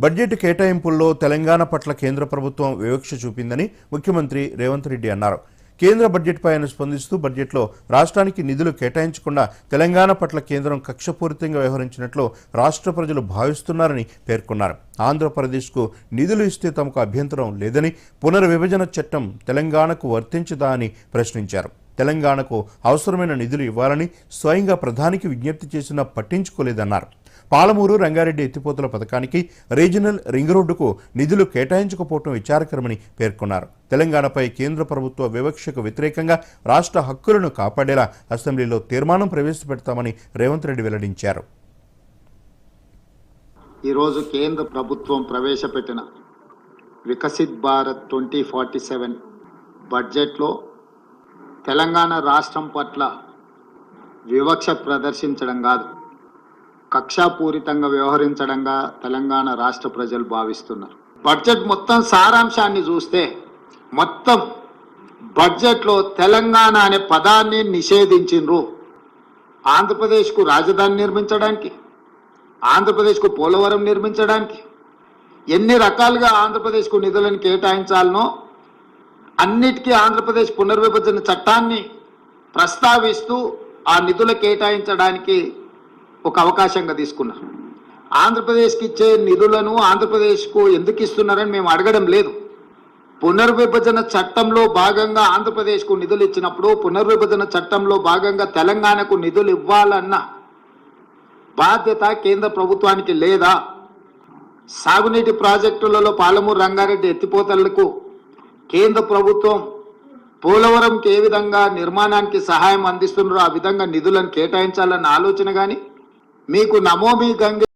Budget కేటాయింపుల్లో Telangana పట్ల కేంద్ర ప్రభుత్వం వివక్ష చూపిందని ముఖ్యమంత్రి రేవంత్ రెడ్డి అన్నారు. కేంద్ర బడ్జెట్పై ఆయన స్పందిస్తూ బడ్జెట్లో రాష్ట్రానికి నిధులు కేటాయించకుండా తెలంగాణ పట్ల కేంద్రం కక్షపూరితంగా వ్యవహరించినట్లు రాష్ట్ర ప్రజలు భావిస్తున్నారని పేర్కొన్నారు. ఆంధ్రప్రదేశ్కు నిధులు ఇస్తే తమకు అభ్యంతరం లేదని పునర్విభజన చట్టం తెలంగాణకు వర్తించదా అని ప్రశ్నించారు. తెలంగాణకు అవసరమైన నిధులు ఇవ్వాలని స్వయంగా ప్రధానికి విజ్ఞప్తి చేసినా పట్టించుకోలేదన్నారు. పాలమూరు రంగారెడ్డి ఎత్తిపోతల పథకానికి రీజనల్ రింగ్ రోడ్డుకు నిధులు కేటాయించకపోవడం విచారకరమని పేర్కొన్నారు. తెలంగాణపై కేంద్ర ప్రభుత్వ వివక్షకు వ్యతిరేకంగా రాష్ట్ర హక్కులను కాపాడేలా అసెంబ్లీలో తీర్మానం ప్రవేశపెడతామని రేవంత్ రెడ్డి వెల్లడించారు. ఈరోజు కేంద్ర ప్రభుత్వం ప్రవేశపెట్టిన Viksit Bharat twenty forty seven బడ్జెట్లో తెలంగాణ రాష్ట్రం పట్ల వివక్ష ప్రదర్శించడం కాదు. కక్షాపూరితంగా వ్యవహరించడంగా తెలంగాణ రాష్ట్ర ప్రజలు భావిస్తున్నారు. బడ్జెట్ మొత్తం సారాంశాన్ని చూస్తే మొత్తం బడ్జెట్లో తెలంగాణ అనే పదాన్ని నిషేధించిండ్రు. ఆంధ్రప్రదేశ్కు రాజధాని నిర్మించడానికి ఆంధ్రప్రదేశ్కు పోలవరం నిర్మించడానికి ఎన్ని రకాలుగా ఆంధ్రప్రదేశ్కు నిధులను కేటాయించాలనో అన్నిటికీ ఆంధ్రప్రదేశ్ పునర్విభజన చట్టాన్ని ప్రస్తావిస్తూ ఆ నిధులు కేటాయించడానికి ఒక అవకాశంగా తీసుకున్నారు. ఆంధ్రప్రదేశ్కి ఇచ్చే నిధులను ఆంధ్రప్రదేశ్కు ఎందుకు ఇస్తున్నారని మేము అడగడం లేదు. పునర్విభజన చట్టంలో భాగంగా ఆంధ్రప్రదేశ్కు నిధులు ఇచ్చినప్పుడు పునర్విభజన చట్టంలో భాగంగా తెలంగాణకు నిధులు ఇవ్వాలన్న బాధ్యత కేంద్ర ప్రభుత్వానికి లేదా? సాగునీటి ప్రాజెక్టులలో పాలమూరు రంగారెడ్డి ఎత్తిపోతలకు కేంద్ర ప్రభుత్వం పోలవరంకి ఏ విధంగా నిర్మాణానికి సహాయం అందిస్తున్నారో ఆ విధంగా నిధులను కేటాయించాలన్న ఆలోచన కానీ మీకు నమోమి గంగే